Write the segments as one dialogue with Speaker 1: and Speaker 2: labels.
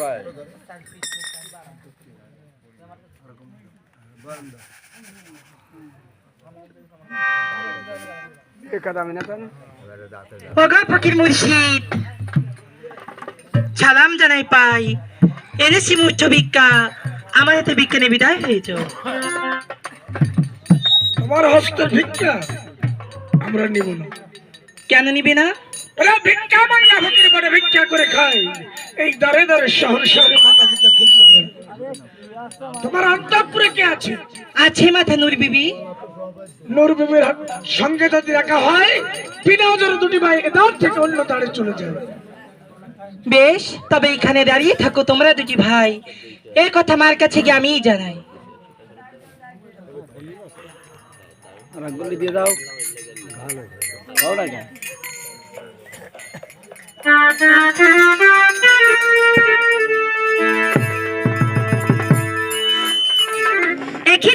Speaker 1: ভাই। সালাম জানাই পাই। এনেছি মুচ্ছ ভিক্ষা। আমার হাতে বিজ্ঞানে বিদায় হয়েছ।
Speaker 2: আমার হস্ত ভিক্ষা আমরা নিব না।
Speaker 1: কেন নিবি না?
Speaker 2: ভিক্ষা মানে ভিক্ষা। করে খায় এই দারে দারে শহর শহরে মাথা পিতা তোমার অন্তপুরে কে আছে?
Speaker 1: আছে মাথা নূর বিবি।
Speaker 2: নূর বিবির সঙ্গে যদি রাখা হয় বিনা ওজোরে দুটি ভাই এদার থেকে অন্য দাঁড়ে চলে যায়।
Speaker 1: বেশ তবে এখানে দাঁড়িয়ে থাকো তোমরা দুটি ভাই। এর কথা মার কাছে গিয়ে আমিই জানাই।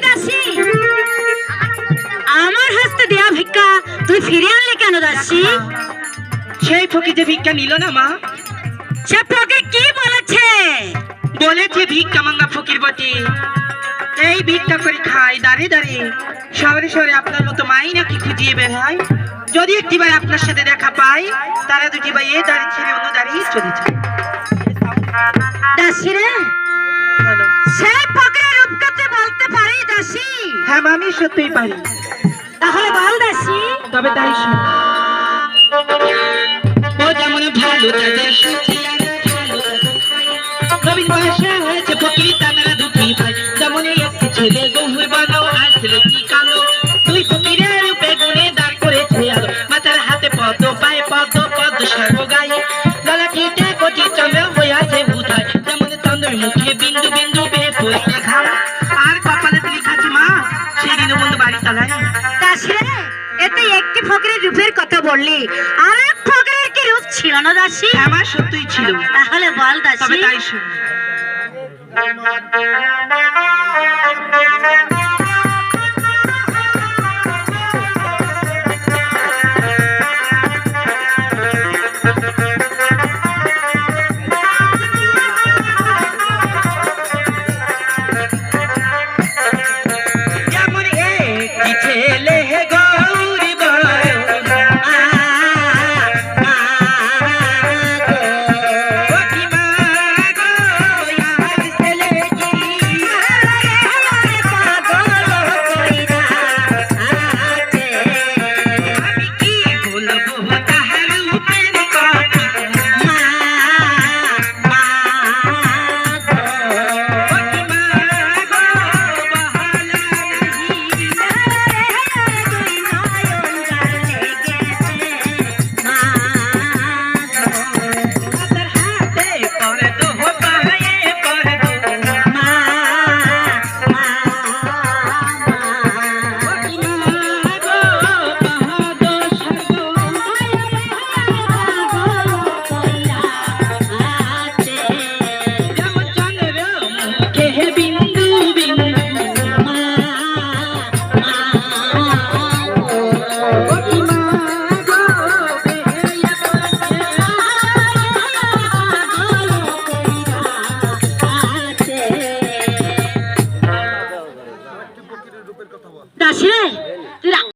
Speaker 3: দাসী আমার হস্তে দেয়া ভিক্ষা তুই ফিরে আনলে কেন দাসী?
Speaker 1: সেই ফকির যে ভিক্ষা নিল না মা।
Speaker 3: সে তোকে কি বলেছে?
Speaker 1: বলেছে ভিক্ষা মাঙ্গা ফকির বটে। এই ভিক্ষা করে খায় দাঁড়িয়ে দাঁড়িয়ে। শহরে শহরে আপনার মতো মাই নাকি খুঁজিয়ে বের হয়? যদি একটি ভাই আপনার সাথে দেখা পায় তারা দুটি ভাই এ দাঁড়িয়ে ছেড়ে অন্য দাঁড়িয়ে চলে যায়।
Speaker 3: দাসী রে? সে রূপকাতে বলতে পারি দাসী?
Speaker 1: হ্যাঁ আমি সত্যিই পারি।
Speaker 3: তাহলে বল দাসী।
Speaker 1: তবে তাই শোন ও যেমন ভালো তাদের সুখী আর ভালো তাদের খাই। নবীন বয়সে হয়েছে ফকির তারা দুটি ভাই। যেমন একটি ছেলে গহুর বানাও আর কি কালো? দুই ফকিরের গায়ে কোটি বুধায় যেমন মুখে বিন্দু বিন্দু পড়ছে ঘাম। আর কপালে লিখাছে মা সেই বন্ধু বাড়ি চালায়
Speaker 3: দাসী এতে একটি ফকিরের রূপের কথা বললি। আর এক ফকিরের কি রূপ ছিল না দাসী।
Speaker 1: আমার সত্যই ছিল।
Speaker 3: তাহলে বল
Speaker 1: তবে তাই শুন। ছেলে গৌরী